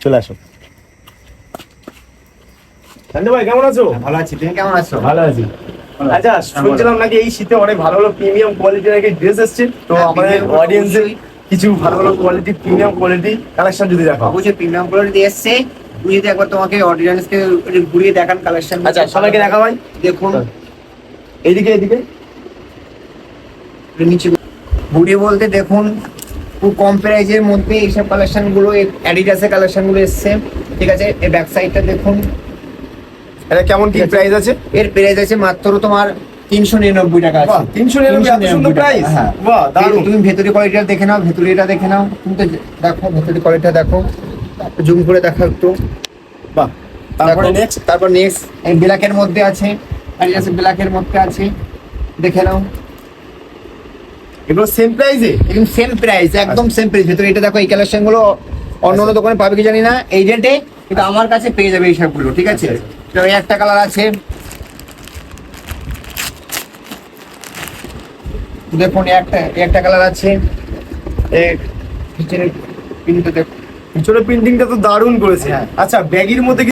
চলে আসো। সঞ্জয় ভাই কেমন আছো? ভালো আছি। তুমি কেমন আছো? ভালো আছি। আচ্ছা শুনছিলাম নাকি এই শীতে অনেক ভালো ভালো প্রিমিয়াম কোয়ালিটির নাকি ড্রেস এসছে। তো হ্যাঁ, আমাদের অডিয়েন্সের কিছু ভালো ভালো কোয়ালিটি প্রিমিয়াম কোয়ালিটি কালেকশন যদি দেখো। অবশ্যই প্রিমিয়াম কোয়ালিটি এসছে তুমি যদি একবার তোমাকে অডিয়েন্সকে ঘুরিয়ে দেখান কালেকশন আচ্ছা সবাইকে দেখা ভাই। দেখুন। এইদিকে এইদিকে। নিচে ঘুরিয়ে বলতে দেখুন খুব কম প্রাইজের মধ্যে এইসব কালেকশনগুলো অ্যাডিডাসের কালেকশনগুলো এসছে। ঠিক আছে এই ব্যাক সাইডটা দেখুন। এটা কেমন কি। প্রাইস আছে। এর প্রাইস আছে মাত্র তোমার তিনশো নিরানব্বই টাকা আছে। তিনশো নিরানব্বই এত সুন্দর 399 টাকা, প্রাইস হ্যাঁ। বাহ দারুণ। তুমি ভেতরি কোয়ালিটিটা দেখে নাও ভেতরিটা দেখে নাও। তুমি তো দেখো ভেতরি কোয়ালিটিটা দেখো। জুম করে দেখো একটু। বাহ তারপরে নেক্সট তারপর নেক্সট এই ব্ল্যাকের মধ্যে আছে অ্যাডিডাস ব্ল্যাকের মধ্যে আছে। দেখে নাও। এগুলো সেম প্রাইসে একদম সেম প্রাইস একদম সেম প্রাইস ভেতরে এটা দেখো এই কালেকশনগুলো অন্য অন্য দোকানে পাবে কি জানি না। এই রেটে কিন্তু আমার কাছে পেয়ে যাবে এই সবগুলো ঠিক আছে? আচ্ছা, তো এই একটা কালার আছে। দেখুন একটা একটা কালার আছে। এই পিনটা দেখো পিছনে প্রিন্টিংটা তো দারুণ করেছে। হ্যাঁ। আচ্ছা ব্যাগের মধ্যে